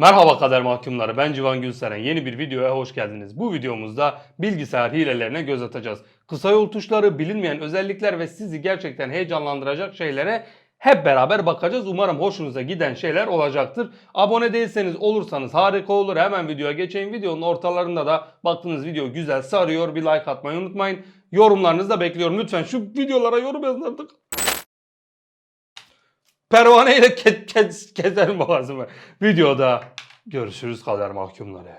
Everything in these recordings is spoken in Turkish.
Merhaba kader mahkumları ben Civan Gülseren yeni bir videoya hoş geldiniz. Bu videomuzda bilgisayar hilelerine göz atacağız. Kısa yol tuşları, bilinmeyen özellikler ve sizi gerçekten heyecanlandıracak şeylere hep beraber bakacağız. Umarım hoşunuza giden şeyler olacaktır. Abone değilseniz olursanız harika olur. Hemen videoya geçeyim. Videonun ortalarında da baktığınız video güzel sarıyor. Bir like atmayı unutmayın. Yorumlarınızı da bekliyorum. Lütfen şu videolara yorum yazın artık. Pervane ile ke ke keserim boğazımı. Videoda görüşürüz kader mahkumları.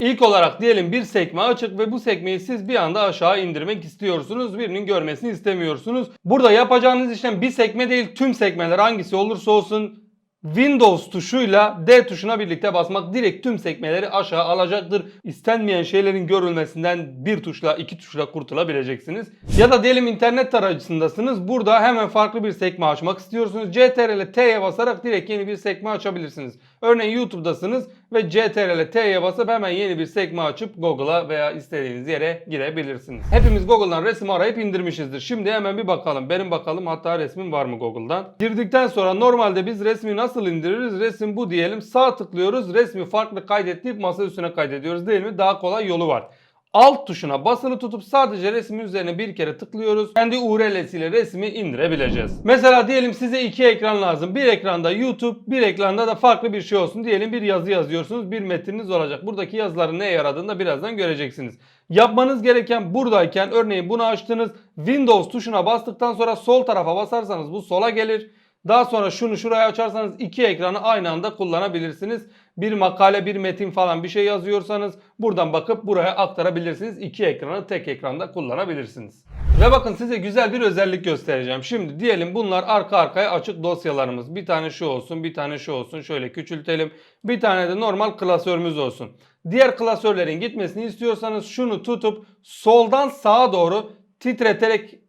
İlk olarak diyelim bir sekme açık ve bu sekmeyi siz bir anda aşağı indirmek istiyorsunuz. Birinin görmesini istemiyorsunuz. Burada yapacağınız işlem bir sekme değil tüm sekmeler hangisi olursa olsun Windows tuşuyla D tuşuna birlikte basmak direkt tüm sekmeleri aşağı alacaktır. İstenmeyen şeylerin görülmesinden bir tuşla iki tuşla kurtulabileceksiniz. Ya da diyelim internet tarayıcısındasınız. Burada hemen farklı bir sekme açmak istiyorsunuz. CTRL T'ye basarak direkt yeni bir sekme açabilirsiniz. Örneğin YouTube'dasınız ve CTRL T'ye basıp hemen yeni bir sekme açıp Google'a veya istediğiniz yere girebilirsiniz. Hepimiz Google'dan resim arayıp indirmişizdir. Şimdi hemen bir bakalım. Benim bakalım hatta resmim var mı Google'dan. Girdikten sonra normalde biz resmi nasıl indiririz? Resim bu diyelim. Sağ tıklıyoruz. Resmi farklı kaydet deyip masa üstüne kaydediyoruz değil mi? Daha kolay yolu var. Alt tuşuna basılı tutup sadece resmin üzerine bir kere tıklıyoruz. Kendi URL'siyle resmi indirebileceğiz. Mesela diyelim size iki ekran lazım. Bir ekranda YouTube, bir ekranda da farklı bir şey olsun. Diyelim bir yazı yazıyorsunuz, bir metniniz olacak. Buradaki yazıların neye yaradığını da birazdan göreceksiniz. Yapmanız gereken buradayken örneğin bunu açtınız. Windows tuşuna bastıktan sonra sol tarafa basarsanız bu sola gelir. Daha sonra şunu şuraya açarsanız iki ekranı aynı anda kullanabilirsiniz. Bir makale, bir metin falan bir şey yazıyorsanız buradan bakıp buraya aktarabilirsiniz. İki ekranı tek ekranda kullanabilirsiniz. Ve bakın size güzel bir özellik göstereceğim. Şimdi diyelim bunlar arka arkaya açık dosyalarımız. Bir tane şu olsun, bir tane şu olsun. Şöyle küçültelim. Bir tane de normal klasörümüz olsun. Diğer klasörlerin gitmesini istiyorsanız şunu tutup soldan sağa doğru titreterek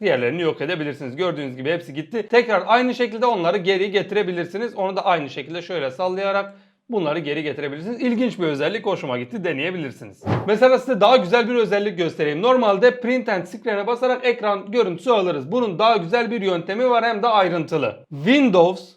diğerlerini yok edebilirsiniz. Gördüğünüz gibi hepsi gitti. Tekrar aynı şekilde onları geri getirebilirsiniz. Onu da aynı şekilde şöyle sallayarak bunları geri getirebilirsiniz. İlginç bir özellik hoşuma gitti deneyebilirsiniz. Mesela size daha güzel bir özellik göstereyim. Normalde print and screen'e basarak ekran görüntüsü alırız. Bunun daha güzel bir yöntemi var hem de ayrıntılı. Windows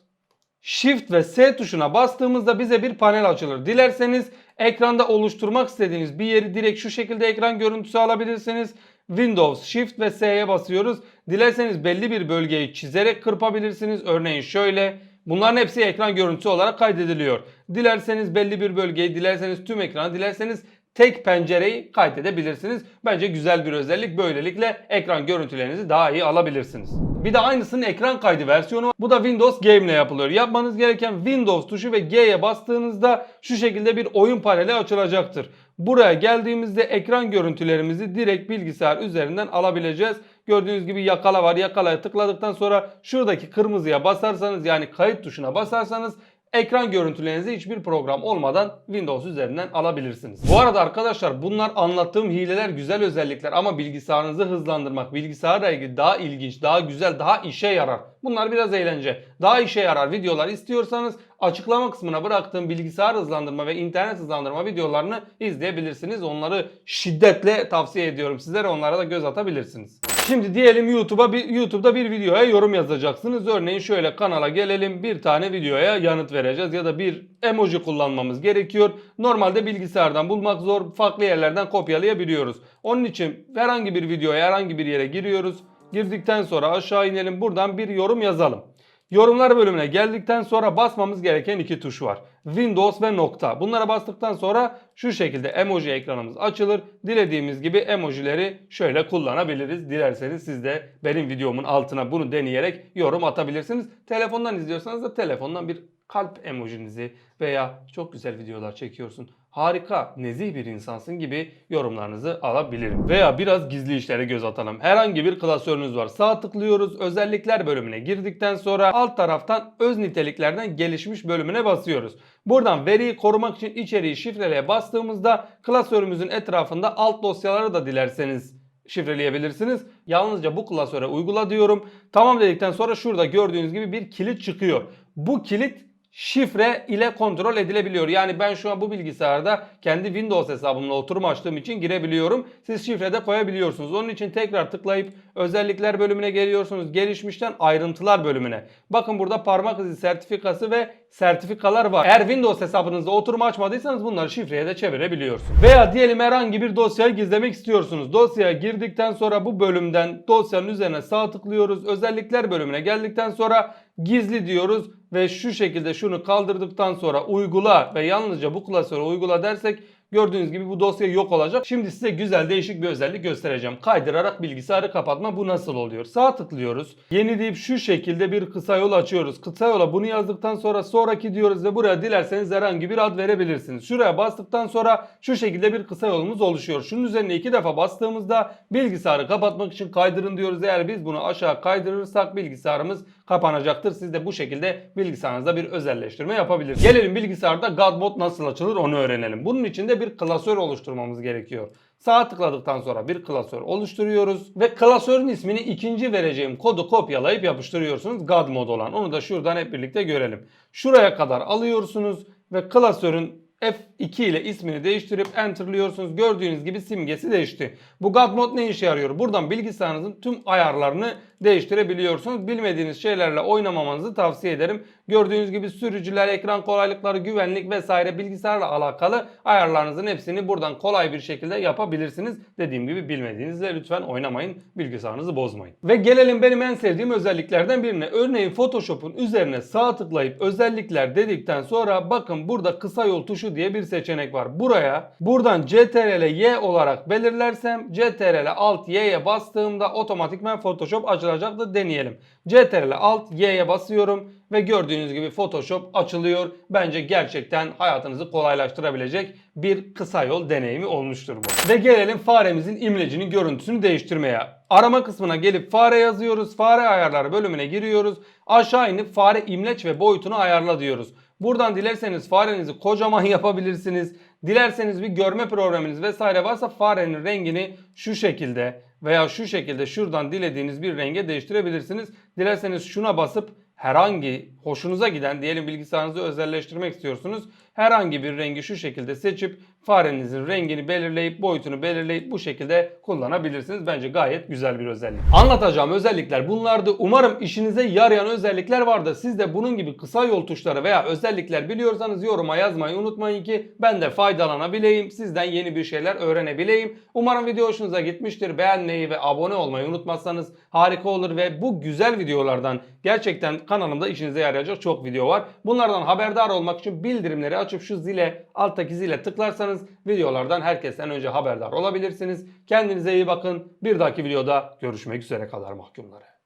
Shift ve S tuşuna bastığımızda bize bir panel açılır. Dilerseniz ekranda oluşturmak istediğiniz bir yeri direkt şu şekilde ekran görüntüsü alabilirsiniz. Windows Shift ve S'ye basıyoruz. Dilerseniz belli bir bölgeyi çizerek kırpabilirsiniz. Örneğin şöyle. Bunların hepsi ekran görüntüsü olarak kaydediliyor. Dilerseniz belli bir bölgeyi, dilerseniz tüm ekranı, dilerseniz tek pencereyi kaydedebilirsiniz. Bence güzel bir özellik. Böylelikle ekran görüntülerinizi daha iyi alabilirsiniz. Bir de aynısının ekran kaydı versiyonu. Bu da Windows Game ile yapılıyor. Yapmanız gereken Windows tuşu ve G'ye bastığınızda şu şekilde bir oyun paneli açılacaktır. Buraya geldiğimizde ekran görüntülerimizi direkt bilgisayar üzerinden alabileceğiz. Gördüğünüz gibi yakala var. Yakalaya tıkladıktan sonra şuradaki kırmızıya basarsanız yani kayıt tuşuna basarsanız ekran görüntülerinizi hiçbir program olmadan Windows üzerinden alabilirsiniz. Bu arada arkadaşlar bunlar anlattığım hileler güzel özellikler ama bilgisayarınızı hızlandırmak, bilgisayarla ilgili daha ilginç, daha güzel, daha işe yarar. Bunlar biraz eğlence. Daha işe yarar videolar istiyorsanız açıklama kısmına bıraktığım bilgisayar hızlandırma ve internet hızlandırma videolarını izleyebilirsiniz. Onları şiddetle tavsiye ediyorum sizlere. Onlara da göz atabilirsiniz. Şimdi diyelim YouTube'a bir YouTube'da bir videoya yorum yazacaksınız. Örneğin şöyle kanala gelelim. Bir tane videoya yanıt vereceğiz ya da bir emoji kullanmamız gerekiyor. Normalde bilgisayardan bulmak zor. Farklı yerlerden kopyalayabiliyoruz. Onun için herhangi bir videoya herhangi bir yere giriyoruz. Girdikten sonra aşağı inelim. Buradan bir yorum yazalım. Yorumlar bölümüne geldikten sonra basmamız gereken iki tuş var. Windows ve nokta. Bunlara bastıktan sonra şu şekilde emoji ekranımız açılır. Dilediğimiz gibi emojileri şöyle kullanabiliriz. Dilerseniz siz de benim videomun altına bunu deneyerek yorum atabilirsiniz. Telefondan izliyorsanız da telefondan bir kalp emojinizi veya çok güzel videolar çekiyorsun. Harika, nezih bir insansın gibi yorumlarınızı alabilirim. Veya biraz gizli işlere göz atalım. Herhangi bir klasörünüz var. Sağ tıklıyoruz. Özellikler bölümüne girdikten sonra alt taraftan öz niteliklerden gelişmiş bölümüne basıyoruz. Buradan veriyi korumak için içeriği şifreleye bastığımızda klasörümüzün etrafında alt dosyaları da dilerseniz şifreleyebilirsiniz. Yalnızca bu klasöre uygula diyorum. Tamam dedikten sonra şurada gördüğünüz gibi bir kilit çıkıyor. Bu kilit şifre ile kontrol edilebiliyor. Yani ben şu an bu bilgisayarda kendi Windows hesabımla oturum açtığım için girebiliyorum. Siz şifre de koyabiliyorsunuz. Onun için tekrar tıklayıp özellikler bölümüne geliyorsunuz. Gelişmişten ayrıntılar bölümüne. Bakın burada parmak izi sertifikası ve sertifikalar var. Eğer Windows hesabınızda oturum açmadıysanız bunları şifreye de çevirebiliyorsunuz. Veya diyelim herhangi bir dosyayı gizlemek istiyorsunuz. Dosyaya girdikten sonra bu bölümden dosyanın üzerine sağ tıklıyoruz. Özellikler bölümüne geldikten sonra gizli diyoruz ve şu şekilde şunu kaldırdıktan sonra uygula ve yalnızca bu klasörü uygula dersek Gördüğünüz gibi bu dosya yok olacak. Şimdi size güzel değişik bir özellik göstereceğim. Kaydırarak bilgisayarı kapatma bu nasıl oluyor? Sağ tıklıyoruz. Yeni deyip şu şekilde bir kısa yol açıyoruz. Kısa yola bunu yazdıktan sonra sonraki diyoruz ve buraya dilerseniz herhangi bir ad verebilirsiniz. Şuraya bastıktan sonra şu şekilde bir kısa yolumuz oluşuyor. Şunun üzerine iki defa bastığımızda bilgisayarı kapatmak için kaydırın diyoruz. Eğer biz bunu aşağı kaydırırsak bilgisayarımız kapanacaktır. Siz de bu şekilde bilgisayarınızda bir özelleştirme yapabilirsiniz. Gelelim bilgisayarda God Mode nasıl açılır onu öğrenelim. Bunun için de bir klasör oluşturmamız gerekiyor. Sağa tıkladıktan sonra bir klasör oluşturuyoruz ve klasörün ismini ikinci vereceğim kodu kopyalayıp yapıştırıyorsunuz God Mode olan. Onu da şuradan hep birlikte görelim. Şuraya kadar alıyorsunuz ve klasörün F2 ile ismini değiştirip enterlıyorsunuz. Gördüğünüz gibi simgesi değişti. Bu God Mode ne işe yarıyor? Buradan bilgisayarınızın tüm ayarlarını değiştirebiliyorsunuz. Bilmediğiniz şeylerle oynamamanızı tavsiye ederim. Gördüğünüz gibi sürücüler, ekran kolaylıkları, güvenlik vesaire bilgisayarla alakalı ayarlarınızın hepsini buradan kolay bir şekilde yapabilirsiniz. Dediğim gibi bilmediğinizle lütfen oynamayın. Bilgisayarınızı bozmayın. Ve gelelim benim en sevdiğim özelliklerden birine. Örneğin Photoshop'un üzerine sağ tıklayıp özellikler dedikten sonra bakın burada kısa yol tuşu diye bir seçenek var. Buraya buradan CTRL Y olarak belirlersem CTRL Alt Y'ye bastığımda otomatikman Photoshop açılacaktır. Deneyelim. CTRL Alt Y'ye basıyorum ve gördüğünüz gibi Photoshop açılıyor. Bence gerçekten hayatınızı kolaylaştırabilecek bir kısa yol deneyimi olmuştur bu. Ve gelelim faremizin imlecinin görüntüsünü değiştirmeye. Arama kısmına gelip fare yazıyoruz. Fare ayarları bölümüne giriyoruz. Aşağı inip fare imleç ve boyutunu ayarla diyoruz. Buradan dilerseniz farenizi kocaman yapabilirsiniz. Dilerseniz bir görme programınız vesaire varsa farenin rengini şu şekilde veya şu şekilde şuradan dilediğiniz bir renge değiştirebilirsiniz. Dilerseniz şuna basıp herhangi hoşunuza giden diyelim bilgisayarınızı özelleştirmek istiyorsunuz. Herhangi bir rengi şu şekilde seçip farenizin rengini belirleyip boyutunu belirleyip bu şekilde kullanabilirsiniz. Bence gayet güzel bir özellik. Anlatacağım özellikler bunlardı. Umarım işinize yarayan özellikler vardır. Siz de bunun gibi kısa yol tuşları veya özellikler biliyorsanız yoruma yazmayı unutmayın ki ben de faydalanabileyim. Sizden yeni bir şeyler öğrenebileyim. Umarım video hoşunuza gitmiştir. Beğenmeyi ve abone olmayı unutmazsanız harika olur ve bu güzel videolardan gerçekten kanalımda işinize yarayacak çok video var. Bunlardan haberdar olmak için bildirimleri açıp şu zile alttaki zile tıklarsanız videolardan herkesten önce haberdar olabilirsiniz. Kendinize iyi bakın. Bir dahaki videoda görüşmek üzere kadar mahkumları.